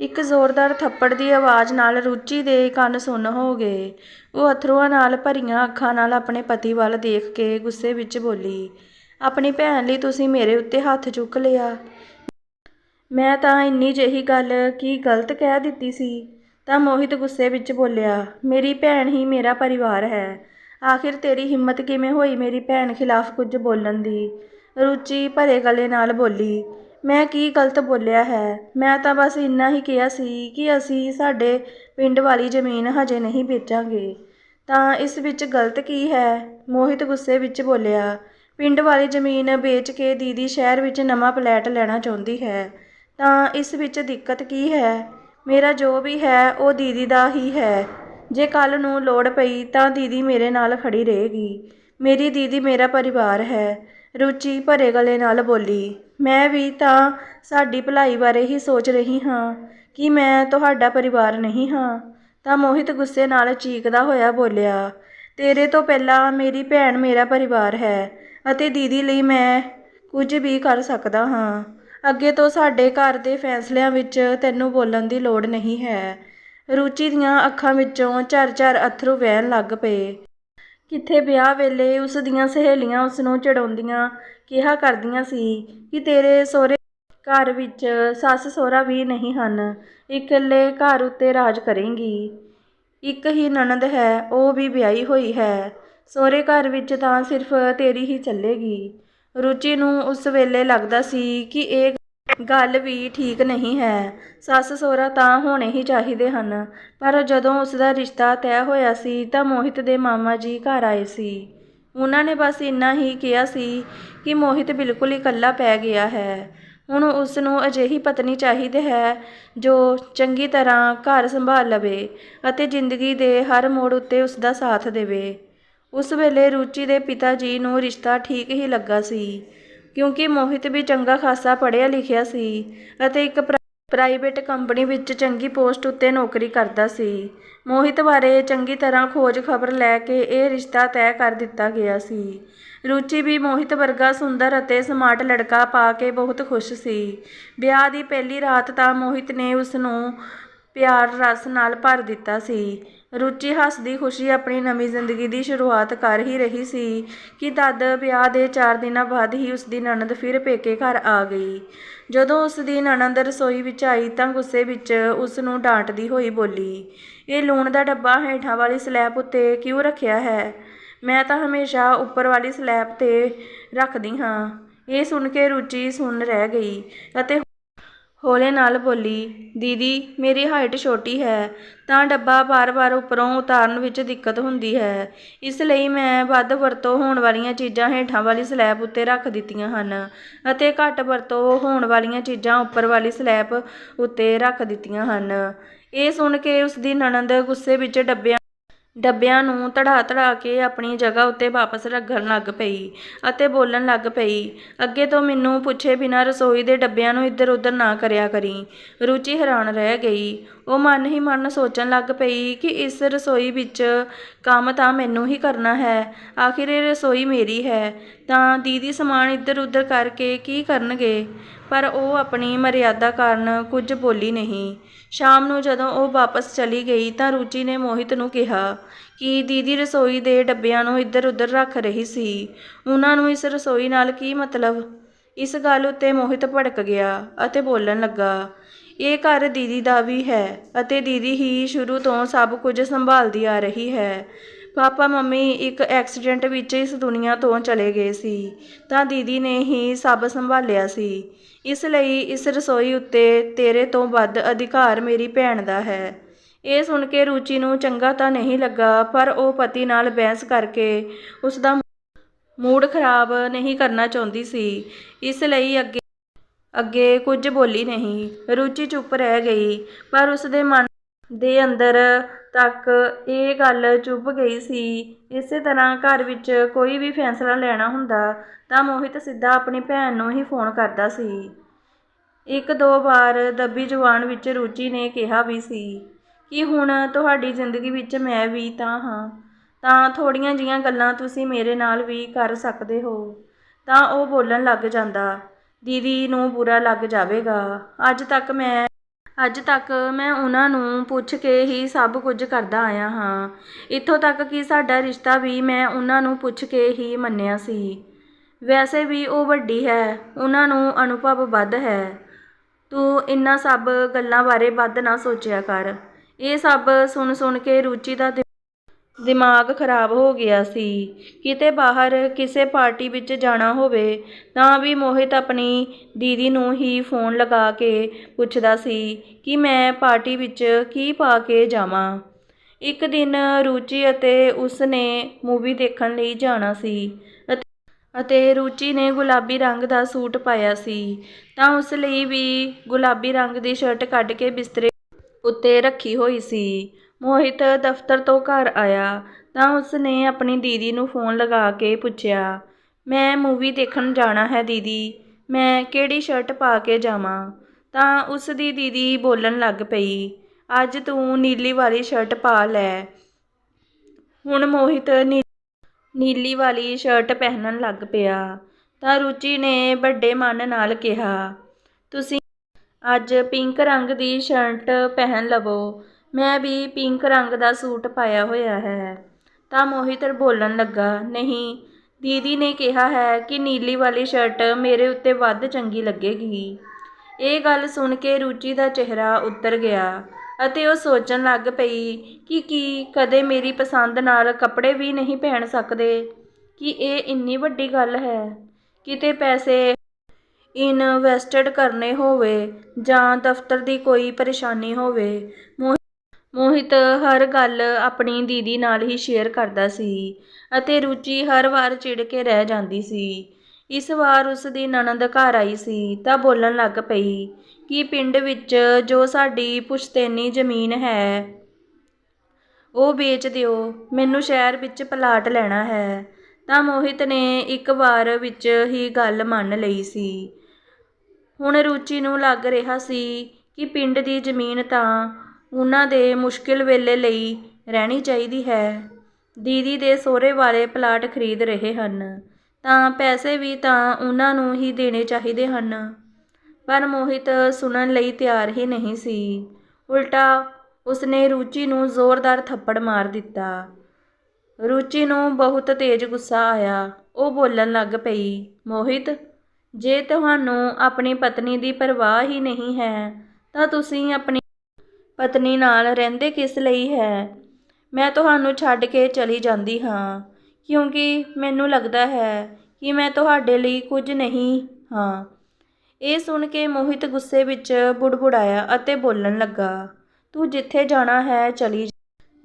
ਇੱਕ ਜ਼ੋਰਦਾਰ ਥੱਪੜ ਦੀ ਆਵਾਜ਼ ਨਾਲ ਰੁਚੀ ਦੇ ਕੰਨ ਸੁੰਨ ਹੋ ਗਏ। ਉਹ ਅਥਰੂਆਂ ਨਾਲ ਭਰੀਆਂ ਅੱਖਾਂ ਨਾਲ ਆਪਣੇ ਪਤੀ ਵੱਲ ਦੇਖ ਕੇ ਗੁੱਸੇ ਵਿੱਚ ਬੋਲੀ, ਆਪਣੀ ਭੈਣ ਲਈ ਤੁਸੀਂ ਮੇਰੇ ਉੱਤੇ ਹੱਥ ਚੁੱਕ ਲਿਆ। ਮੈਂ ਤਾਂ ਇੰਨੀ ਜਿਹੀ ਗੱਲ ਕੀ ਗਲਤ ਕਹਿ ਦਿੱਤੀ ਸੀ? ਤਾਂ ਮੋਹਿਤ ਗੁੱਸੇ ਵਿੱਚ ਬੋਲਿਆ, ਮੇਰੀ ਭੈਣ ਹੀ ਮੇਰਾ ਪਰਿਵਾਰ ਹੈ। ਆਖਿਰ ਤੇਰੀ ਹਿੰਮਤ ਕਿਵੇਂ ਹੋਈ ਮੇਰੀ ਭੈਣ ਖਿਲਾਫ ਕੁਝ ਬੋਲਣ ਦੀ? ਰੁਚੀ ਭਰੇ ਗਲੇ ਨਾਲ ਬੋਲੀ ਮੈਂ ਕੀ ਗਲਤ ਬੋਲਿਆ ਹੈ? ਮੈਂ ਤਾਂ ਬਸ ਇੰਨਾ ਹੀ ਕਿਹਾ ਸੀ ਕਿ ਅਸੀਂ ਸਾਡੇ ਪਿੰਡ ਵਾਲੀ ਜ਼ਮੀਨ ਹਜੇ ਨਹੀਂ ਵੇਚਾਂਗੇ। ਤਾਂ ਇਸ ਵਿੱਚ ਗਲਤ ਕੀ ਹੈ? ਮੋਹਿਤ ਗੁੱਸੇ ਵਿੱਚ ਬੋਲਿਆ, ਪਿੰਡ ਵਾਲੀ ਜ਼ਮੀਨ ਵੇਚ ਕੇ ਦੀਦੀ ਸ਼ਹਿਰ ਵਿੱਚ ਨਵਾਂ ਫਲੈਟ ਲੈਣਾ ਚਾਹੁੰਦੀ ਹੈ। ਤਾਂ ਇਸ ਵਿੱਚ ਦਿੱਕਤ ਕੀ ਹੈ? ਮੇਰਾ ਜੋ ਵੀ ਹੈ, ਉਹ ਦੀਦੀ ਦਾ ਹੀ ਹੈ। ਜੇ ਕੱਲ ਨੂੰ ਲੋੜ ਪਈ ਤਾਂ ਦੀਦੀ ਮੇਰੇ ਨਾਲ ਖੜੀ ਰਹੇਗੀ। ਮੇਰੀ ਦੀਦੀ ਮੇਰਾ ਪਰਿਵਾਰ ਹੈ। ਰੁਚੀ ਭਰੇ ਗਲੇ ਨਾਲ ਬੋਲੀ ਮੈਂ ਵੀ ਤਾਂ ਸਾਡੀ ਭਲਾਈ ਬਾਰੇ ਹੀ ਸੋਚ ਰਹੀ ਹਾਂ ਕਿ ਮੈਂ ਤੁਹਾਡਾ ਪਰਿਵਾਰ ਨਹੀਂ ਹਾਂ। ਤਾਂ ਮੋਹਿਤ ਗੁੱਸੇ ਨਾਲ ਚੀਕਦਾ ਹੋਇਆ ਬੋਲਿਆ, ਤੇਰੇ ਤੋਂ ਪਹਿਲਾਂ ਮੇਰੀ ਭੈਣ ਮੇਰਾ ਪਰਿਵਾਰ ਹੈ ਅਤੇ ਦੀਦੀ ਲਈ ਮੈਂ ਕੁਝ ਵੀ ਕਰ ਸਕਦਾ ਹਾਂ। ਅੱਗੇ ਤੋਂ ਸਾਡੇ ਘਰ ਦੇ ਫੈਸਲਿਆਂ ਵਿੱਚ ਤੈਨੂੰ ਬੋਲਣ ਦੀ ਲੋੜ ਨਹੀਂ ਹੈ ਰੁਚੀ ਦੀਆਂ ਅੱਖਾਂ ਵਿੱਚੋਂ ਝਰ-ਝਰ ਅਥਰੂ ਵਹਿਣ ਲੱਗ ਪਏ। ਕਿੱਥੇ ਵਿਆਹ ਵੇਲੇ ਉਸ ਦੀਆਂ ਸਹੇਲੀਆਂ ਉਸ ਨੂੰ ਚੜਾਉਂਦੀਆਂ ਕਿਹਾ ਕਰਦੀਆਂ ਸੀ ਕਿ ਤੇਰੇ ਸਹੁਰੇ ਘਰ ਵਿੱਚ ਸੱਸ ਸਹੁਰਾ ਵੀ ਨਹੀਂ ਹਨ, ਇਕੱਲੇ ਘਰ ਉੱਤੇ ਰਾਜ ਕਰੇਂਗੀ। ਇੱਕ ਹੀ ਨਣਦ ਹੈ, ਉਹ ਵੀ ਵਿਆਹੀ ਹੋਈ ਹੈ। ਸਹੁਰੇ ਘਰ ਵਿੱਚ ਤਾਂ ਸਿਰਫ ਤੇਰੀ ਹੀ ਚੱਲੇਗੀ। ਰੁਚੀ ਨੂੰ ਉਸ ਵੇਲੇ ਲੱਗਦਾ ਸੀ ਕਿ ਇਹ ਗੱਲ ਵੀ ਠੀਕ ਨਹੀਂ ਹੈ। ਸੱਸ ਸਹੁਰਾ ਤਾਂ ਹੋਣੇ ਹੀ ਚਾਹੀਦੇ ਹਨ, ਪਰ ਜਦੋਂ ਉਸ ਦਾ ਰਿਸ਼ਤਾ ਤੈਅ ਹੋਇਆ ਸੀ ਤਾਂ ਮੋਹਿਤ ਦੇ ਮਾਮਾ ਜੀ ਘਰ ਆਏ ਸੀ। ਉਹਨਾਂ ਨੇ ਬਸ ਇੰਨਾ ਹੀ ਕਿਹਾ ਸੀ ਕਿ ਮੋਹਿਤ ਬਿਲਕੁਲ ਇਕੱਲਾ ਪੈ ਗਿਆ ਹੈ। ਹੁਣ ਉਸ ਨੂੰ ਅਜਿਹੀ ਪਤਨੀ ਚਾਹੀਦੀ ਹੈ ਜੋ ਚੰਗੀ ਤਰ੍ਹਾਂ ਘਰ ਸੰਭਾਲ ਲਵੇ ਅਤੇ ਜ਼ਿੰਦਗੀ ਦੇ ਹਰ ਮੋੜ ਉੱਤੇ ਉਸ ਦਾ ਸਾਥ ਦੇਵੇ। ਉਸ ਵੇਲੇ ਰੁਚੀ ਦੇ ਪਿਤਾ ਜੀ ਨੂੰ ਰਿਸ਼ਤਾ ਠੀਕ ਹੀ ਲੱਗਾ ਸੀ, ਕਿਉਂਕਿ ਮੋਹਿਤ ਵੀ ਚੰਗਾ ਖਾਸਾ ਪੜ੍ਹਿਆ ਲਿਖਿਆ ਸੀ ਅਤੇ ਇੱਕ ਪ੍ਰਾਈਵੇਟ ਕੰਪਨੀ ਵਿੱਚ ਚੰਗੀ ਪੋਸਟ ਉੱਤੇ ਨੌਕਰੀ ਕਰਦਾ ਸੀ। ਮੋਹਿਤ ਬਾਰੇ ਚੰਗੀ ਤਰ੍ਹਾਂ ਖੋਜ ਖਬਰ ਲੈ ਕੇ ਇਹ ਰਿਸ਼ਤਾ ਤੈਅ ਕਰ ਦਿੱਤਾ ਗਿਆ ਸੀ। ਰੁਚੀ ਵੀ ਮੋਹਿਤ ਵਰਗਾ ਸੁੰਦਰ ਅਤੇ ਸਮਾਰਟ ਲੜਕਾ ਪਾ ਕੇ ਬਹੁਤ ਖੁਸ਼ ਸੀ। ਵਿਆਹ ਦੀ ਪਹਿਲੀ ਰਾਤ ਤਾਂ ਮੋਹਿਤ ਨੇ ਉਸ ਨੂੰ ਪਿਆਰ ਰਸ ਨਾਲ ਭਰ ਦਿੱਤਾ ਸੀ। ਰੁਚੀ ਹੱਸਦੀ ਖੁਸ਼ੀ ਆਪਣੀ ਨਵੀਂ ਜ਼ਿੰਦਗੀ ਦੀ ਸ਼ੁਰੂਆਤ ਕਰ ਹੀ ਰਹੀ ਸੀ ਕਿ ਤਦ ਵਿਆਹ ਦੇ 4 ਦਿਨਾਂ ਬਾਅਦ ਹੀ ਉਸ ਦੀ ਨਣਦ ਫਿਰ ਪੇਕੇ ਘਰ ਆ ਗਈ। ਜਦੋਂ ਉਸ ਦੀ ਨਣਦ ਰਸੋਈ ਵਿੱਚ ਆਈ ਤਾਂ ਗੁੱਸੇ ਵਿੱਚ ਉਸ ਨੂੰ ਡਾਂਟਦੀ ਹੋਈ ਬੋਲੀ, ਇਹ ਲੂਣ ਦਾ ਡੱਬਾ ਹੇਠਾਂ ਵਾਲੀ ਸਲੈਬ ਉੱਤੇ ਕਿਉਂ ਰੱਖਿਆ ਹੈ? ਮੈਂ ਤਾਂ ਹਮੇਸ਼ਾ ਉੱਪਰ ਵਾਲੀ ਸਲੈਬ ਤੇ ਰੱਖਦੀ ਹਾਂ। ਇਹ ਸੁਣ ਕੇ ਰੁਚੀ ਸੁਣ ਰਹਿ ਗਈ ਅਤੇ ਹੌਲੇ ਨਾਲ ਬੋਲੀ, ਦੀਦੀ, ਮੇਰੀ ਹਾਈਟ ਛੋਟੀ ਹੈ, ਤਾਂ ਡੱਬਾ ਬਾਰ-ਬਾਰ ਉੱਪਰੋਂ ਉਤਾਰਨ ਵਿੱਚ ਦਿੱਕਤ ਹੁੰਦੀ ਹੈ। ਇਸ ਲਈ ਮੈਂ ਵੱਧ ਵਰਤੋਂ ਹੋਣ ਵਾਲੀਆਂ ਚੀਜ਼ਾਂ ਹੇਠਾਂ ਵਾਲੀ ਸਲੈਬ ਉੱਤੇ ਰੱਖ ਦਿੱਤੀਆਂ ਹਨ ਅਤੇ ਘੱਟ ਵਰਤੋਂ ਹੋਣ ਵਾਲੀਆਂ ਚੀਜ਼ਾਂ ਉੱਪਰ ਵਾਲੀ ਸਲੈਬ ਉੱਤੇ ਰੱਖ ਦਿੱਤੀਆਂ ਹਨ। ਇਹ ਸੁਣ ਕੇ ਉਸ ਦੀ ਨਣਦ ਗੁੱਸੇ ਵਿੱਚ ਡੱਬਿਆਂ ਡੱਬਿਆਂ ਨੂੰ ਧੜਾ ਧੜਾ ਕੇ ਆਪਣੀ ਜਗ੍ਹਾ ਉੱਤੇ ਵਾਪਸ ਰੱਖਣ ਲੱਗ ਪਈ ਅਤੇ ਬੋਲਣ ਲੱਗ ਪਈ, ਅੱਗੇ ਤੋਂ ਮੈਨੂੰ ਪੁੱਛੇ ਬਿਨਾਂ ਰਸੋਈ ਦੇ ਡੱਬਿਆਂ ਨੂੰ ਇੱਧਰ ਉੱਧਰ ਨਾ ਕਰਿਆ ਕਰੀ। ਰੁਚੀ ਹੈਰਾਨ ਰਹਿ ਗਈ। ਉਹ ਮਨ ਹੀ ਮਨ ਸੋਚਣ ਲੱਗ ਪਈ ਕਿ ਇਸ ਰਸੋਈ ਵਿੱਚ ਕੰਮ ਤਾਂ ਮੈਨੂੰ ਹੀ ਕਰਨਾ ਹੈ, ਆਖਿਰ ਇਹ ਰਸੋਈ ਮੇਰੀ ਹੈ। ਤਾਂ ਦੀਦੀ ਸਮਾਨ ਇੱਧਰ ਉੱਧਰ ਕਰਕੇ ਕੀ ਕਰਨਗੇ? ਪਰ ਉਹ ਆਪਣੀ ਮਰਿਆਦਾ ਕਾਰਨ ਕੁਝ ਬੋਲੀ ਨਹੀਂ। ਸ਼ਾਮ ਨੂੰ ਜਦੋਂ ਉਹ ਵਾਪਸ ਚਲੀ ਗਈ ਤਾਂ ਰੁਚੀ ਨੇ ਮੋਹਿਤ ਨੂੰ ਕਿਹਾ ਕਿ ਦੀਦੀ ਰਸੋਈ ਦੇ ਡੱਬਿਆਂ ਨੂੰ ਇੱਧਰ ਉੱਧਰ ਰੱਖ ਰਹੀ ਸੀ। ਉਹਨਾਂ ਨੂੰ ਇਸ ਰਸੋਈ ਨਾਲ ਕੀ ਮਤਲਬ? ਇਸ ਗੱਲ ਉੱਤੇ ਮੋਹਿਤ ਭੜਕ ਗਿਆ ਅਤੇ ਬੋਲਣ ਲੱਗਾ ਇਹ ਘਰ ਦੀਦੀ ਦਾ ਵੀ ਹੈ ਅਤੇ ਦੀਦੀ ਹੀ ਸ਼ੁਰੂ ਤੋਂ ਸਭ ਕੁਝ ਸੰਭਾਲਦੀ ਆ ਰਹੀ ਹੈ। ਪਾਪਾ ਮੰਮੀ ਇੱਕ ਐਕਸੀਡੈਂਟ ਵਿੱਚ ਇਸ ਦੁਨੀਆ ਤੋਂ ਚਲੇ ਗਏ ਸੀ, ਤਾਂ ਦੀਦੀ ਨੇ ਹੀ ਸਭ ਸੰਭਾਲਿਆ ਸੀ। ਇਸ ਲਈ ਇਸ ਰਸੋਈ ਉੱਤੇ ਤੇਰੇ ਤੋਂ ਵੱਧ ਅਧਿਕਾਰ ਮੇਰੀ ਭੈਣ ਦਾ ਹੈ। ਇਹ ਸੁਣ ਕੇ ਰੁਚੀ ਨੂੰ ਚੰਗਾ ਤਾਂ ਨਹੀਂ ਲੱਗਾ, ਪਰ ਉਹ ਪਤੀ ਨਾਲ ਬਹਿਸ ਕਰਕੇ ਉਸ ਦਾ ਮੂਡ ਖਰਾਬ ਨਹੀਂ ਕਰਨਾ ਚਾਹੁੰਦੀ ਸੀ। ਇਸ ਲਈ ਅੱਗੇ ਅੱਗੇ ਕੁਝ ਬੋਲੀ ਨਹੀਂ, ਰੁਚੀ ਚੁੱਪ ਰਹਿ ਗਈ, ਪਰ ਉਸ ਦੇ ਮਨ ਦੇ ਅੰਦਰ ਤੱਕ ਇਹ ਗੱਲ ਚੁੱਭ ਗਈ ਸੀ, ਇਸੇ ਤਰ੍ਹਾਂ ਘਰ ਵਿੱਚ ਕੋਈ ਵੀ ਫੈਸਲਾ ਲੈਣਾ ਹੁੰਦਾ ਤਾਂ ਮੋਹਿਤ ਸਿੱਧਾ ਆਪਣੀ ਭੈਣ ਨੂੰ ਹੀ ਫੋਨ ਕਰਦਾ ਸੀ। ਇੱਕ ਦੋ ਵਾਰ ਦੱਬੀ ਜਵਾਨ ਵਿੱਚ ਰੁਚੀ ਨੇ ਕਿਹਾ ਵੀ ਸੀ ਕਿ ਹੁਣ ਤੁਹਾਡੀ ਜ਼ਿੰਦਗੀ ਵਿੱਚ ਮੈਂ ਵੀ ਤਾਂ ਹਾਂ, ਤਾਂ ਥੋੜੀਆਂ ਜੀਆਂ ਗੱਲਾਂ ਤੁਸੀਂ ਮੇਰੇ ਨਾਲ ਵੀ ਕਰ ਸਕਦੇ ਹੋ, ਤਾਂ ਉਹ ਬੋਲਣ ਲੱਗ ਜਾਂਦਾ। ਦੀਦੀ ਨੂੰ ਬੁਰਾ ਲੱਗ ਜਾਵੇਗਾ। ਅੱਜ ਤੱਕ ਮੈਂ, ਅੱਜ ਤੱਕ ਮੈਂ ਉਹਨਾਂ ਨੂੰ ਪੁੱਛ ਕੇ ਹੀ ਸਭ ਕੁਝ ਕਰਦਾ ਆਇਆ ਹਾਂ। ਇੱਥੋਂ ਤੱਕ ਕਿ ਸਾਡਾ ਰਿਸ਼ਤਾ ਵੀ ਮੈਂ ਉਹਨਾਂ ਨੂੰ ਪੁੱਛ ਕੇ ਹੀ ਮੰਨਿਆ ਸੀ। ਵੈਸੇ ਵੀ ਉਹ ਵੱਡੀ ਹੈ, ਉਹਨਾਂ ਨੂੰ ਅਨੁਭਵ ਵੱਧ ਹੈ। ਤੂੰ ਇੰਨਾ ਸਭ ਗੱਲਾਂ ਬਾਰੇ ਵੱਧ ਨਾ ਸੋਚਿਆ ਕਰ। ਇਹ ਸਭ ਸੁਣ ਸੁਣ ਕੇ ਰੁਚੀ ਦਾ ਦਿਮਾਗ ਖਰਾਬ ਹੋ ਗਿਆ ਸੀ। ਕਿਤੇ ਬਾਹਰ ਕਿਸੇ ਪਾਰਟੀ ਵਿੱਚ ਜਾਣਾ ਹੋਵੇ, ਤਾਂ ਵੀ ਮੋਹਿਤ ਆਪਣੀ ਦੀਦੀ ਨੂੰ ਹੀ ਫੋਨ ਲਗਾ ਕੇ ਪੁੱਛਦਾ ਸੀ ਕਿ ਮੈਂ ਪਾਰਟੀ ਵਿੱਚ ਕੀ ਪਾ ਕੇ ਜਾਵਾਂ। ਇੱਕ ਦਿਨ ਰੁਚੀ ਅਤੇ ਉਸ ਨੇ ਮੂਵੀ ਦੇਖਣ ਲਈ ਜਾਣਾ ਸੀ ਅਤੇ ਅਤੇ ਰੁਚੀ ਨੇ ਗੁਲਾਬੀ ਰੰਗ ਦਾ ਸੂਟ ਪਾਇਆ ਸੀ। ਤਾਂ ਉਸ ਲਈ ਵੀ ਗੁਲਾਬੀ ਰੰਗ ਦੀ ਸ਼ਰਟ ਕੱਢ ਕੇ ਬਿਸਤਰੇ ਉੱਤੇ ਰੱਖੀ ਹੋਈ ਸੀ। ਮੋਹਿਤ ਦਫ਼ਤਰ ਤੋਂ ਘਰ ਆਇਆ ਤਾਂ ਉਸ ਨੇ ਆਪਣੀ ਦੀਦੀ ਨੂੰ ਫੋਨ ਲਗਾ ਕੇ ਪੁੱਛਿਆ, ਮੈਂ ਮੂਵੀ ਦੇਖਣ ਜਾਣਾ ਹੈ ਦੀਦੀ, ਮੈਂ ਕਿਹੜੀ ਸ਼ਰਟ ਪਾ ਕੇ ਜਾਵਾਂ? ਤਾਂ ਉਸ ਦੀ ਦੀਦੀ ਬੋਲਣ ਲੱਗ ਪਈ, ਅੱਜ ਤੂੰ ਨੀਲੀ ਵਾਲੀ ਸ਼ਰਟ ਪਾ ਲੈ। ਹੁਣ ਮੋਹਿਤ ਨੀ, ਨੀਲੀ ਵਾਲੀ ਸ਼ਰਟ ਪਹਿਨਣ ਲੱਗ ਪਿਆ ਤਾਂ ਰੁਚੀ ਨੇ ਵੱਡੇ ਮਨ ਨਾਲ ਕਿਹਾ, ਤੁਸੀਂ ਅੱਜ ਪਿੰਕ ਰੰਗ ਦੀ ਸ਼ਰਟ ਪਹਿਨ ਲਵੋ ਮੈਂ ਵੀ ਪਿੰਕ ਰੰਗ ਦਾ ਸੂਟ ਪਾਇਆ ਹੋਇਆ ਹੈ। ਤਾਂ ਮੋਹਿਤ ਬੋਲਣ ਲੱਗਾ, ਨਹੀਂ, ਦੀਦੀ ਨੇ ਕਿਹਾ ਹੈ ਕਿ ਨੀਲੀ ਵਾਲੀ ਸ਼ਰਟ ਮੇਰੇ ਉੱਤੇ ਵੱਧ ਚੰਗੀ ਲੱਗੇਗੀ। ਇਹ ਗੱਲ ਸੁਣ ਕੇ ਰੁਚੀ ਦਾ ਚਿਹਰਾ ਉਤਰ ਗਿਆ ਅਤੇ ਉਹ ਸੋਚਣ ਲੱਗ ਪਈ ਕਿ ਕੀ ਕਦੇ ਮੇਰੀ ਪਸੰਦ ਨਾਲ ਕੱਪੜੇ ਵੀ ਨਹੀਂ ਪਹਿਨ ਸਕਦੇ। ਕਿ ਇਹ ਇੰਨੀ ਵੱਡੀ ਗੱਲ ਹੈ? ਕਿਤੇ ਪੈਸੇ ਇਨਵੈਸਟਡ ਕਰਨੇ ਹੋਵੇ ਜਾਂ ਦਫ਼ਤਰ ਦੀ ਕੋਈ ਪਰੇਸ਼ਾਨੀ ਹੋਵੇ, ਮੋਹਿ- ਮੋਹਿਤ ਹਰ ਗੱਲ ਆਪਣੀ ਦੀਦੀ ਨਾਲ ਹੀ ਸ਼ੇਅਰ ਕਰਦਾ ਸੀ ਅਤੇ ਰੁਚੀ ਹਰ ਵਾਰ ਚਿੜ ਕੇ ਰਹਿ ਜਾਂਦੀ ਸੀ। ਇਸ ਵਾਰ ਉਸ ਦੀ ਨਣਦ ਘਰ ਆਈ ਸੀ ਤਾਂ ਬੋਲਣ ਲੱਗ ਪਈ ਕਿ ਪਿੰਡ ਵਿੱਚ ਜੋ ਸਾਡੀ ਪੁਸ਼ਤੇਨੀ ਜ਼ਮੀਨ ਹੈ, ਉਹ ਵੇਚ ਦਿਓ, ਮੈਨੂੰ ਸ਼ਹਿਰ ਵਿੱਚ ਪਲਾਟ ਲੈਣਾ ਹੈ। ਤਾਂ ਮੋਹਿਤ ਨੇ ਇੱਕ ਵਾਰ ਵਿੱਚ ਹੀ ਗੱਲ ਮੰਨ ਲਈ ਸੀ। ਹੁਣ ਰੁਚੀ ਨੂੰ ਲੱਗ ਰਿਹਾ ਸੀ ਕਿ ਪਿੰਡ ਦੀ ਜ਼ਮੀਨ ਤਾਂ ਉਹਨਾਂ ਦੇ ਮੁਸ਼ਕਿਲ ਵੇਲੇ ਲਈ ਰਹਿਣੀ ਚਾਹੀਦੀ ਹੈ। ਦੀਦੀ ਦੇ ਸਹੁਰੇ ਵਾਲੇ ਪਲਾਟ ਖਰੀਦ ਰਹੇ ਹਨ। ਤਾਂ ਪੈਸੇ ਵੀ ਤਾਂ ਉਹਨਾਂ ਨੂੰ ਹੀ ਦੇਣੇ ਚਾਹੀਦੇ ਹਨ। ਪਰ ਮੋਹਿਤ ਸੁਣਨ ਲਈ ਤਿਆਰ ਹੀ ਨਹੀਂ ਸੀ। ਉਲਟਾ ਉਸਨੇ ਰੁਚੀ ਨੂੰ ਜ਼ੋਰਦਾਰ ਥੱਪੜ ਮਾਰ ਦਿੱਤਾ। ਰੁਚੀ ਨੂੰ ਬਹੁਤ ਤੇਜ਼ ਗੁੱਸਾ ਆਇਆ। ਉਹ ਬੋਲਣ ਲੱਗ ਪਈ, ਮੋਹਿਤ, ਜੇ ਤੁਹਾਨੂੰ ਆਪਣੀ ਪਤਨੀ ਦੀ ਪਰਵਾਹ ਹੀ ਨਹੀਂ ਹੈ, ਤਾਂ ਤੁਸੀਂ ਆਪਣੀ ਪਤਨੀ ਨਾਲ ਰਹਿੰਦੇ ਕਿਸ ਲਈ ਹੈ? ਮੈਂ ਤੁਹਾਨੂੰ ਛੱਡ ਕੇ ਚਲੀ ਜਾਂਦੀ ਹਾਂ, ਕਿਉਂਕਿ ਮੈਨੂੰ ਲੱਗਦਾ ਹੈ ਕਿ ਮੈਂ ਤੁਹਾਡੇ ਲਈ ਕੁਝ ਨਹੀਂ ਹਾਂ। ਇਹ ਸੁਣ ਕੇ ਮੋਹਿਤ ਗੁੱਸੇ ਵਿੱਚ ਬੁੜਬੁੜਾਇਆ ਅਤੇ ਬੋਲਣ ਲੱਗਾ, ਤੂੰ ਜਿੱਥੇ ਜਾਣਾ ਹੈ ਚਲੀ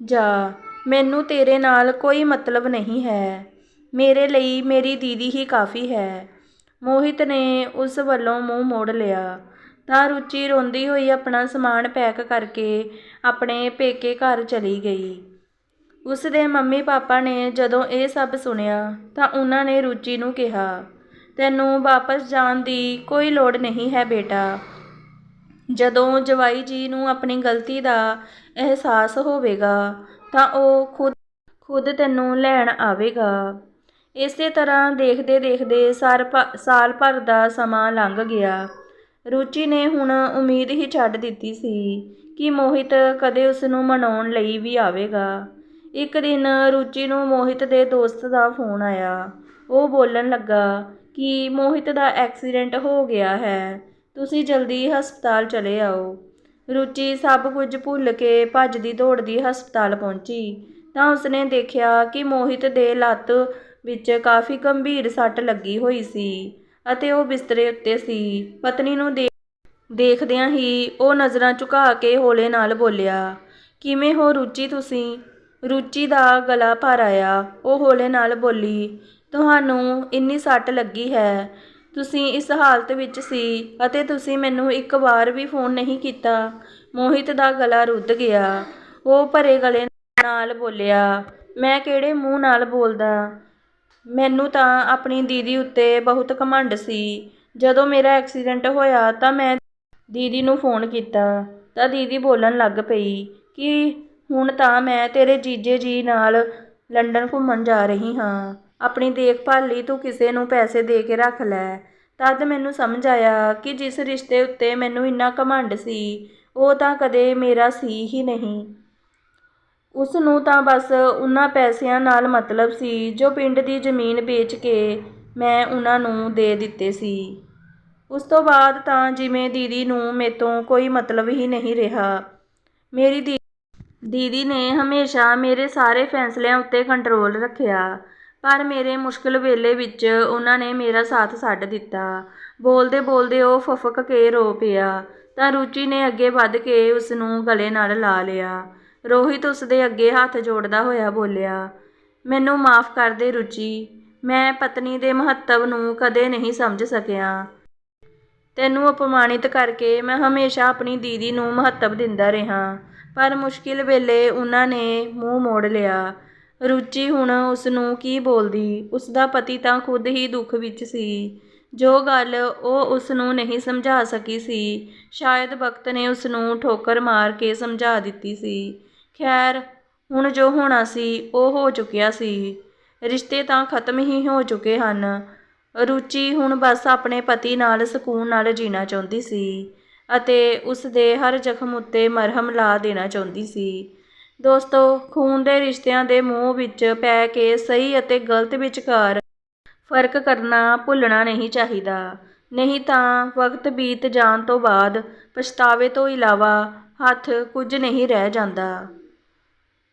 ਜਾ। ਮੈਨੂੰ ਤੇਰੇ ਨਾਲ ਕੋਈ ਮਤਲਬ ਨਹੀਂ ਹੈ। ਮੇਰੇ ਲਈ ਮੇਰੀ ਦੀਦੀ ਹੀ ਕਾਫੀ ਹੈ। ਮੋਹਿਤ ਨੇ ਉਸ ਵੱਲੋਂ ਮੂੰਹ ਮੋੜ ਲਿਆ। ਤਾਂ ਰੁਚੀ ਰੋਂਦੀ ਹੋਈ ਆਪਣਾ ਸਮਾਨ ਪੈਕ ਕਰਕੇ ਆਪਣੇ ਪੇਕੇ ਘਰ ਚਲੀ ਗਈ। ਉਸ ਦੇ ਮੰਮੀ ਪਾਪਾ ਨੇ ਜਦੋਂ ਇਹ ਸਭ ਸੁਣਿਆ ਤਾਂ ਉਹਨਾਂ ਨੇ ਰੁਚੀ ਨੂੰ ਕਿਹਾ, ਤੈਨੂੰ ਵਾਪਸ ਜਾਣ ਦੀ ਕੋਈ ਲੋੜ ਨਹੀਂ ਹੈ ਬੇਟਾ। ਜਦੋਂ ਜਵਾਈ ਜੀ ਨੂੰ ਆਪਣੀ ਗਲਤੀ ਦਾ ਅਹਿਸਾਸ ਹੋਵੇਗਾ ਤਾਂ ਉਹ ਖੁਦ ਖੁਦ ਤੈਨੂੰ ਲੈਣ ਆਵੇਗਾ। ਇਸੇ ਤਰ੍ਹਾਂ ਦੇਖਦੇ ਦੇਖਦੇ ਸਾਰ ਭ- ਸਾਲ ਭਰ ਦਾ ਸਮਾਂ ਲੰਘ ਗਿਆ। ਰੁਚੀ ਨੇ ਹੁਣ ਉਮੀਦ ਹੀ ਛੱਡ ਦਿੱਤੀ ਸੀ ਕਿ ਮੋਹਿਤ ਕਦੇ ਉਸ ਨੂੰ ਮਨਾਉਣ ਲਈ ਵੀ ਆਵੇਗਾ। ਇੱਕ ਦਿਨ ਰੁਚੀ ਨੂੰ ਮੋਹਿਤ ਦੇ ਦੋਸਤ ਦਾ ਫੋਨ ਆਇਆ। ਉਹ ਬੋਲਣ ਲੱਗਾ ਕਿ ਮੋਹਿਤ ਦਾ ਐਕਸੀਡੈਂਟ ਹੋ ਗਿਆ ਹੈ, ਤੁਸੀਂ ਜਲਦੀ ਹਸਪਤਾਲ ਚਲੇ ਆਓ। ਰੁਚੀ ਸਭ ਕੁਝ ਭੁੱਲ ਕੇ ਭੱਜਦੀ ਦੌੜਦੀ ਹਸਪਤਾਲ ਪਹੁੰਚੀ। ਤਾਂ ਉਸਨੇ ਦੇਖਿਆ ਕਿ ਮੋਹਿਤ ਦੇ ਲੱਤ ਵਿੱਚ ਕਾਫੀ ਗੰਭੀਰ ਸੱਟ ਲੱਗੀ ਹੋਈ ਸੀ। ਅਤੇ ਉਹ ਬਿਸਤਰੇ ਉੱਤੇ ਸੀ। ਪਤਨੀ ਨੂੰ ਦੇ ਦੇਖਦਿਆਂ ਹੀ ਉਹ ਨਜ਼ਰਾਂ ਝੁਕਾ ਕੇ ਹੌਲੇ ਨਾਲ ਬੋਲਿਆ, ਕਿਵੇਂ ਹੋ ਰੁਚੀ ਤੁਸੀਂ? ਰੁਚੀ ਦਾ ਗਲਾ ਭਰ ਆਇਆ। ਉਹ ਹੌਲੇ ਨਾਲ ਬੋਲੀ, ਤੁਹਾਨੂੰ ਇੰਨੀ ਸੱਟ ਲੱਗੀ ਹੈ। ਤੁਸੀਂ ਇਸ ਹਾਲਤ ਵਿੱਚ ਸੀ ਅਤੇ ਤੁਸੀਂ ਮੈਨੂੰ ਇੱਕ ਵਾਰ ਵੀ ਫੋਨ ਨਹੀਂ ਕੀਤਾ। ਮੋਹਿਤ ਦਾ ਗਲਾ ਰੁੱਧ ਗਿਆ। ਉਹ ਭਰੇ ਗਲੇ ਨਾਲ ਬੋਲਿਆ, ਮੈਂ ਕਿਹੜੇ ਮੂੰਹ ਨਾਲ ਬੋਲਦਾ? ਮੈਨੂੰ ਤਾਂ ਆਪਣੀ ਦੀਦੀ ਉੱਤੇ ਬਹੁਤ ਘਮੰਡ ਸੀ। ਜਦੋਂ ਮੇਰਾ ਐਕਸੀਡੈਂਟ ਹੋਇਆ ਤਾਂ ਮੈਂ ਦੀਦੀ ਨੂੰ ਫੋਨ ਕੀਤਾ। ਤਾਂ ਦੀਦੀ ਬੋਲਣ ਲੱਗ ਪਈ ਕਿ ਹੁਣ ਤਾਂ ਮੈਂ ਤੇਰੇ ਜੀਜੇ ਜੀ ਨਾਲ ਲੰਡਨ ਘੁੰਮਣ ਜਾ ਰਹੀ ਹਾਂ। ਆਪਣੀ ਦੇਖਭਾਲ ਲਈ ਤੂੰ ਕਿਸੇ ਨੂੰ ਪੈਸੇ ਦੇ ਕੇ ਰੱਖ ਲੈ। ਤਦ ਮੈਨੂੰ ਸਮਝ ਆਇਆ ਕਿ ਜਿਸ ਰਿਸ਼ਤੇ ਉੱਤੇ ਮੈਨੂੰ ਇੰਨਾ ਘਮੰਡ ਸੀ, ਉਹ ਤਾਂ ਕਦੇ ਮੇਰਾ ਸੀ ਹੀ ਨਹੀਂ। ਉਸ ਨੂੰ ਤਾਂ ਬਸ ਉਹਨਾਂ ਪੈਸਿਆਂ ਨਾਲ ਮਤਲਬ ਸੀ, ਜੋ ਪਿੰਡ ਦੀ ਜ਼ਮੀਨ ਵੇਚ ਕੇ ਮੈਂ ਉਹਨਾਂ ਨੂੰ ਦੇ ਦਿੱਤੇ ਸੀ। ਉਸ ਤੋਂ ਬਾਅਦ ਤਾਂ ਜਿਵੇਂ ਦੀਦੀ ਨੂੰ ਮੇਤੋਂ ਕੋਈ ਮਤਲਬ ਹੀ ਨਹੀਂ ਰਿਹਾ। ਮੇਰੀ ਦੀ, ਦੀਦੀ ਨੇ ਹਮੇਸ਼ਾ ਮੇਰੇ ਸਾਰੇ ਫੈਸਲਿਆਂ ਉੱਤੇ ਕੰਟਰੋਲ ਰੱਖਿਆ, ਪਰ ਮੇਰੇ ਮੁਸ਼ਕਲ ਵੇਲੇ ਵਿੱਚ ਉਹਨਾਂ ਨੇ ਮੇਰਾ ਸਾਥ ਛੱਡ ਦਿੱਤਾ। ਬੋਲਦੇ ਬੋਲਦੇ ਉਹ ਫਫਕ ਕੇ ਰੋ ਪਿਆ, ਤਾਂ ਰੁਚੀ ਨੇ ਅੱਗੇ ਵੱਧ ਕੇ ਉਸ ਨੂੰ ਗਲੇ ਨਾਲ ਲਾ ਲਿਆ। ਰੋਹਿਤ ਉਸ ਦੇ ਅੱਗੇ ਹੱਥ ਜੋੜਦਾ ਹੋਇਆ ਬੋਲਿਆ, ਮੈਨੂੰ ਮਾਫ ਕਰ ਦੇ ਰੁਚੀ, ਮੈਂ ਪਤਨੀ ਦੇ ਮਹੱਤਵ ਨੂੰ ਕਦੇ ਨਹੀਂ ਸਮਝ ਸਕਿਆ। ਤੈਨੂੰ ਅਪਮਾਨਿਤ ਕਰਕੇ ਮੈਂ ਹਮੇਸ਼ਾ ਆਪਣੀ ਦੀਦੀ ਨੂੰ ਮਹੱਤਵ ਦਿੰਦਾ ਰਿਹਾ, ਪਰ ਮੁਸ਼ਕਿਲ ਵੇਲੇ ਉਹਨਾਂ ਨੇ ਮੂੰਹ ਮੋੜ ਲਿਆ। ਰੁਚੀ ਹੁਣ ਉਸ ਨੂੰ ਕੀ ਬੋਲਦੀ ਉਸ ਦਾ ਪਤੀ ਤਾਂ ਖੁਦ ਹੀ ਦੁੱਖ ਵਿੱਚ ਸੀ। ਜੋ ਗੱਲ ਉਹ ਉਸ ਨੂੰ ਨਹੀਂ ਸਮਝਾ ਸਕੀ ਸੀ, ਸ਼ਾਇਦ ਵਕਤ ਨੇ ਉਸ ਨੂੰ ਠੋਕਰ ਮਾਰ ਕੇ ਸਮਝਾ ਦਿੱਤੀ ਸੀ। ਖੈਰ, ਹੁਣ ਜੋ ਹੋਣਾ ਸੀ, ਉਹ ਹੋ ਚੁੱਕਿਆ ਸੀ। ਰਿਸ਼ਤੇ ਤਾਂ ਖਤਮ ਹੀ ਹੋ ਚੁੱਕੇ ਹਨ। ਰੁਚੀ ਹੁਣ ਬਸ ਆਪਣੇ ਪਤੀ ਨਾਲ ਸਕੂਨ ਨਾਲ ਜੀਣਾ ਚਾਹੁੰਦੀ ਸੀ ਅਤੇ ਉਸ ਦੇ ਹਰ ਜ਼ਖਮ ਉੱਤੇ ਮਰਹਮ ਲਾ ਦੇਣਾ ਚਾਹੁੰਦੀ ਸੀ। ਦੋਸਤੋ, ਖੂਨ ਦੇ ਰਿਸ਼ਤਿਆਂ ਦੇ ਮੂੰਹ ਵਿੱਚ ਪੈ ਕੇ ਸਹੀ ਅਤੇ ਗਲਤ ਵਿਚਕਾਰ ਫ਼ਰਕ ਕਰਨਾ ਭੁੱਲਣਾ ਨਹੀਂ ਚਾਹੀਦਾ। ਨਹੀਂ ਤਾਂ ਵਕਤ ਬੀਤ ਜਾਣ ਤੋਂ ਬਾਅਦ ਪਛਤਾਵੇ ਤੋਂ ਇਲਾਵਾ ਹੱਥ ਕੁਝ ਨਹੀਂ ਰਹਿ ਜਾਂਦਾ।